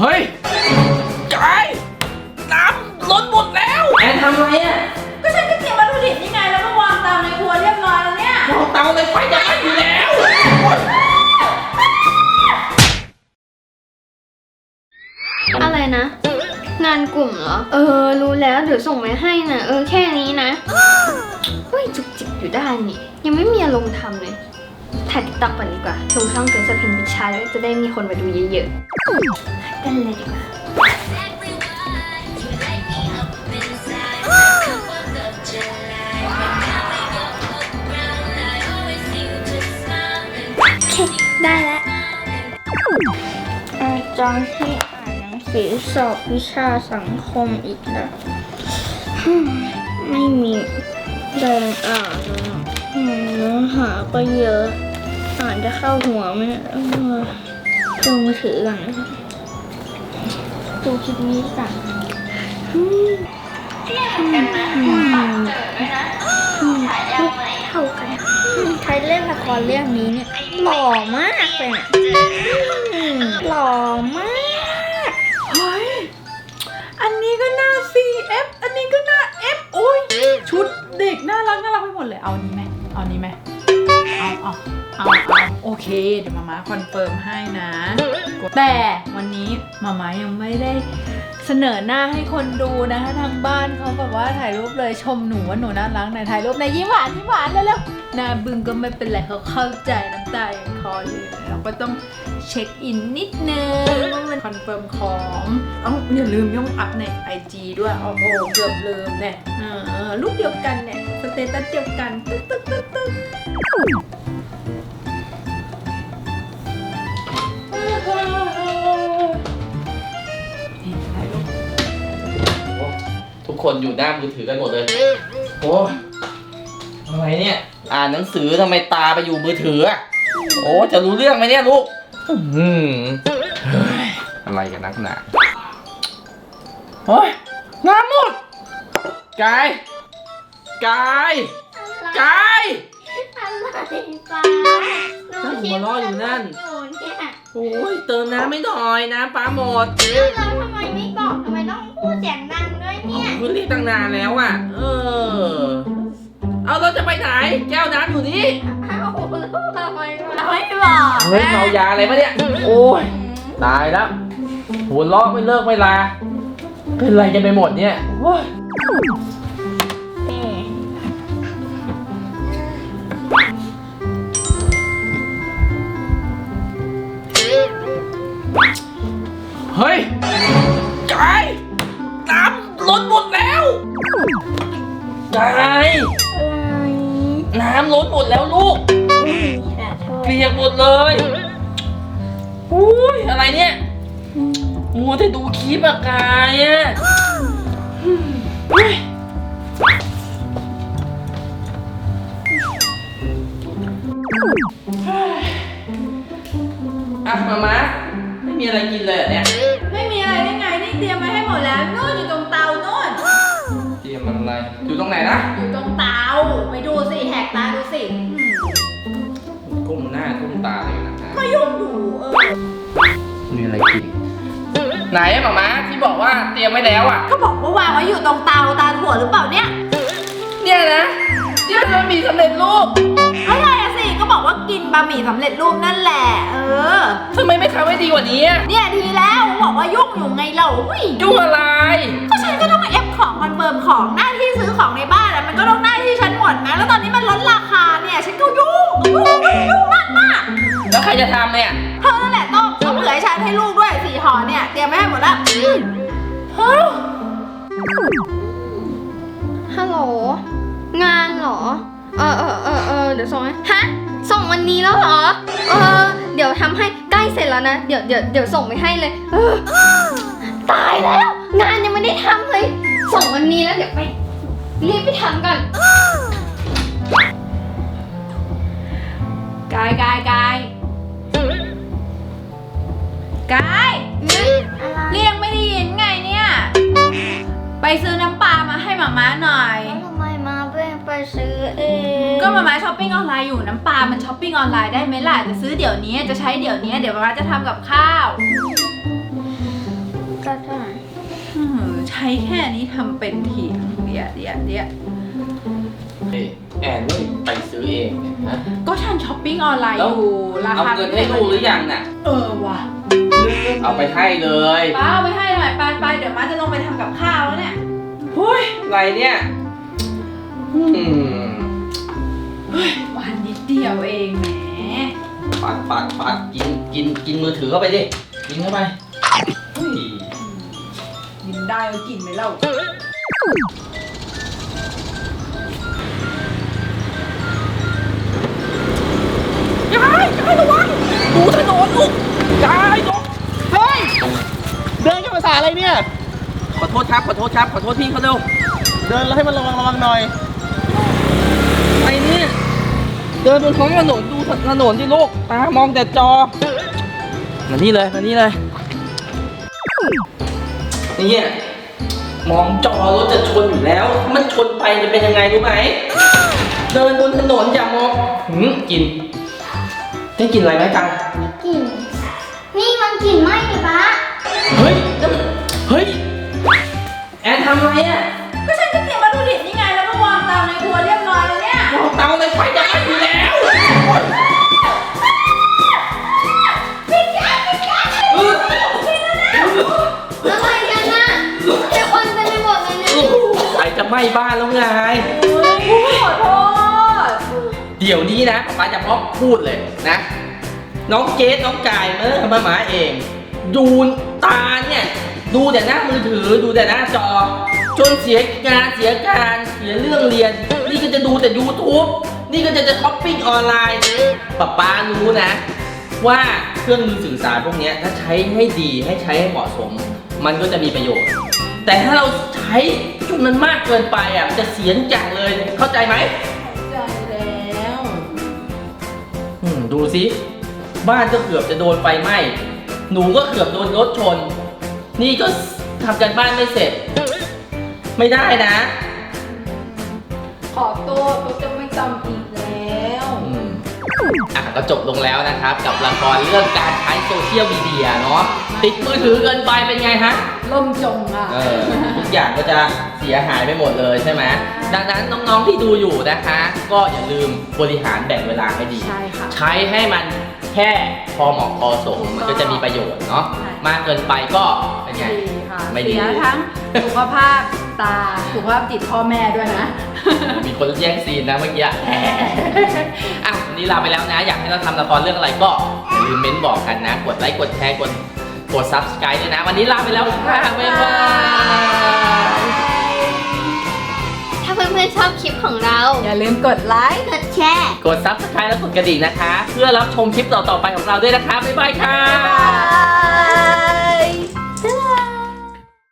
เฮ้ยกายน้ำล้นหมดแล้วแอนทำไรอะก็ฉันก็เตรียมวัตถุดิบนี่ไงแล้วก็วางเตาในครัวเรียบร้อยแล้วเนี่ย เราเตาเลยไฟจะไหม้อยู่แล้ว อะไรนะ งานกลุ่มเหรอ เออ รู้แล้วเดี๋ยวส่งไปให้นะเออแค่นี้นะเฮ้ยจุกจิกอยู่ได้นี่ยังไม่มีอารมณ์ทำเลย ถ่ายติ๊กต็อกก่อนดีกว่าลงช่องเกิดสพินพิชาแล้วจะได้มีคนมาดูเยอะๆกันเลยดีกว่าโอเคได้แล้วอาจารย์ให้อ่านหนังสือสอบวิชาสังคมอีกแล้วฮึ่มไม่มีแรงอ่านเลยอะอืมเนื้อหาก็เยอะ อ่านจะเข้าหัวไหมเนี่ยเออดูมือถือกันนะคะดูคลิปนี้กันอืมอืมเท่ากันใครเล่นละครเรื่องนี้เนี่ยหล่อมากเลยนะหล่อมากเฮ้ยอันนี้ก็น้า CF อันนี้ก็น้า F โอ้ยชุดเด็กน่ารักน่ารักไปหมดเลยเอาอันนี้ไหมเอาอันนี้ไหม เอาเอาเอาเอาโอเค เดี๋ยวมาม่าคอนเฟิร์มให้นะ แต่วันนี้มาม่ายังไม่ได้เสนอหน้าให้คนดูนะคะทางบ้านเขาแบบว่าถ่ายรูปเลยชมหนูว่าหนูน่ารักไหนถ่ายรูปในอยยิ้มหวานยิ้มหวานเร็วๆหน้าบึ้งก็ไม่เป็นไรเขาเข้าใจน้ำตายังคลออยู่เราก็ต้อง เช็คอินนิดนึงว่ามันคอนเฟิร์มของเอ้าอย่าลืมย่องอัพใน IG ด้วยโอ้โหเกือบลืมเนี่ยเออรูปเดียวกันเนี่ยสเตตัสเดียวกันตึ๊ดตึ๊ดตึ๊ดตึ๊ดนี่ถ่ายรูปทุกคนอยู่หน้ามือถือกันหมดเลย โอ้ยอะไรเนี่ย อ่านหนังสือทำไมตาไปอยู่มือถืออะโอ้ จะรู้เรื่องไหมเนี่ยลูก อืมเฮ้ยอะไรกันนักหนาเฮ้ยน้ำหมดกายกายกายอะไรป้าหนูนั่งคิหัดวเราะอยู่นั่นหนูเนี่ยโอ้ยเติมน้ำไม่หน่อยน้ำปลาหมดแล้วทำไมไม่บอกทำไมต้องพูดเสียงดังด้วยเนี่ยคุณเรียกตั้งนานแล้วอะ เออ เอาเราจะไปไหน แก้วน้ำอยู่นี่อ้าวแล้วทำไมวะ ไม่บอกเฮ้ยเมายาอะไรปะเนี่ย โอ้ยตายแล้วหัวเราะไม่เลิกไม่ลา เป็นไรกันไปหมดเนี่ยโอ้ยนี่เฮ้ยกายน้ำล้นหมดแล้วกายอะไรน้ำล้นหมดแล้วลูกอุ้ยขอโทษ เปียกหมดเลยอุ้ยอะไรเนี่ยมัวแต่ดูคลิปอะกายอะเฮ้ยอะมามาไม่มีอะไรกินเลยเหรอเนี่ย ไม่มีอะไรได้ไง นี่เตรียมไว้ให้หมดแล้วนู่นอยู่ตรงเตานู่นเตรียมอะไร อยู่ตรงไหนนะ อยู่ตรงเตา ไปดูสิ แหกตาดูสิอืม ก้มหน้าก้มตาเลยนะก็ยุ่งอยู่เออ มีอะไรกิน ไหนอะหมามาที่บอกว่าเตรียมไว้แล้วอะก็บอกว่าวางไว้อยู่ตรงเตาตาถั่วหรือเปล่าเนี่ยเนี่ยนะที่มันมีสำเร็จรูปอะไรอะสิก็บอกว่ากินบะหมี่สำเร็จรูปนั่นแหละ เออ ทำไมไม่ทำให้ดีกว่านี้อะเนี่ยดีแล้วบอกว่ายุ่งอยู่ไงเราอุ้ยยุ่งอะไร ก็ฉันก็ต้องมาเอฟของคอนเฟิร์มของหน้าที่ซื้อของในบ้าน ฮัลโหลงานเหรอ เออเออเออเออเดี๋ยวส่งให้ฮะ ส่งวันนี้แล้วเหรอ เออ เดี๋ยวทำให้ใกล้เสร็จแล้วนะ เดี๋ยวเดี๋ยวเดี๋ยวส่งไปให้เลยเออตายแล้ว งานยังไม่ได้ทำเลย ส่งวันนี้แล้วเดี๋ยวไป รีบไปทำก่อนกายกายกาย ก็หมาม้าช้อปปิ้งออนไลน์อยู่น้ำปลามันช้อปปิ้งออนไลน์ได้ไหมล่ะจะซื้อเดี๋ยวนี้จะใช้เดี๋ยวนี้เดี๋ยวหมาม้าจะทำกับข้าวอก็ได้เออใช้แค่นี้ทำเป็นเถียงเดี๋ยวเดี๋ยวเดี๋ยวเฮ้ยแอนไม่ไปซื้อเองเนี่ยนะ ก็ฉันช้อปปิ้งออนไลน์แล้อวยู่ราเอาคาเงินให้ลูกหรือยังน่ะ เออว่ะเอาไปให้เลยป้าเอาไปให้หน่อยไปไปเดี๋ยวม้าจะลงไปทำกับข้าวแล้วเนี่ยหุ้ยอะไรเนี่ยอืม วันนิดเดียวเองแหมปัดปัดปัดกินกินกินมือถือเข้าไปดิกินเข้าไปเฮ้ยกินได้ก็กินไปแล้วยายยายระวังดูถนนลูกยายลงเฮ้ยเดินกันภาษาอะไรเนี่ยขอโทษครับขอโทษครับขอโทษพี่เขาเร็วเดินแล้วให้มันระวังระวังหน่อย เดินบนท้องถนนดูถนนที่ลูกตามองแต่จอมานี่เลยมานี่เลยนี่มองจอรถจะชนอยู่แล้ว มันชนไปจะเป็นยังไงรู้ไหมเดินบนถนนอย่ามองหืมกิน ได้กินอะไรไหมกังกลิ่นนี่มันกลิ่นไหม้นี่ป้าเฮ้ยนั่นมันเฮ้ยแอนทำอะไรอะ ม้บ้านแล้วไง ขอโทษ เดี๋ยวนี้นะป๊าจะพร้อมพูดเลยนะ น้องเกดน้องกายเมื่อมาหมาเอง ดูตาเนี่ย ดูแต่หน้ามือถือ ดูแต่หน้าจอ จนเสียงานเสียการเสียเรื่องเรียน นี่ก็จะดูแต่ YouTube นี่ก็จะจะช้อปปิ้งออนไลน์ป๊าป๊ารู้นะ ว่าเครื่องมือสื่อสารพวกเนี้ยถ้าใช้ให้ดีให้ใช้ให้เหมาะสม มันก็จะมีประโยชน์ แต่ถ้าเราใช้จนมันมากเกินไปอะมันจะเสียทุกอย่างเลย เข้าใจไหมใจแล้วอืมดูสิบ้านก็เกือบจะโดนไฟไหม้หนูก็เกือบโดนรถชน นี่ก็ทำกันบ้านไม่เสร็จ ไม่ได้นะ ขอโทษก็จะไม่จำอีกแล้ว อืมอะก็จบลงแล้วนะครับ กับละครเรื่องการใช้โซเชียลมีเดียเนาะติดมือถือเกินไปเป็นไงฮะ ล่มจงอะ เออทุกอย่างก็จะเสียหายไปหมดเลยใช่ไหมดังนั้นน้องๆที่ดูอยู่นะคะ ก็อย่าลืมบริหารแบ่งเวลาให้ดี ใช่ค่ะใช้ให้มันแค่พอเหมาะพอสมมันก็จะมีประโยชน์เนาะใช่ มากเกินไปก็เป็นไง ดีค่ะไม่ดี เสียทั้งสุขภาพตาสุขภาพจิตพ่อแม่ด้วยนะ มีคนแย่งซีนนะเมื่อกี้อะวันนี้ลาไปแล้วนะ อยากให้เราทำละครเรื่องอะไรก็อย่าลืมเม้นบอกกันนะ กดไลค์กดแชร์กด กด subscribe ด้วยนะ วันนี้ลาไปแล้วค่ะบ๊ายบาย ถ้าเพื่อนๆชอบคลิปของเรา อย่าลืมกดไลค์ กดแชร์ กด subscribe และกดกระดิ่งนะคะ เพื่อรับชมคลิปต่อๆไปของเราด้วยนะคะ บ๊ายบายค่ะบ๊ายบาย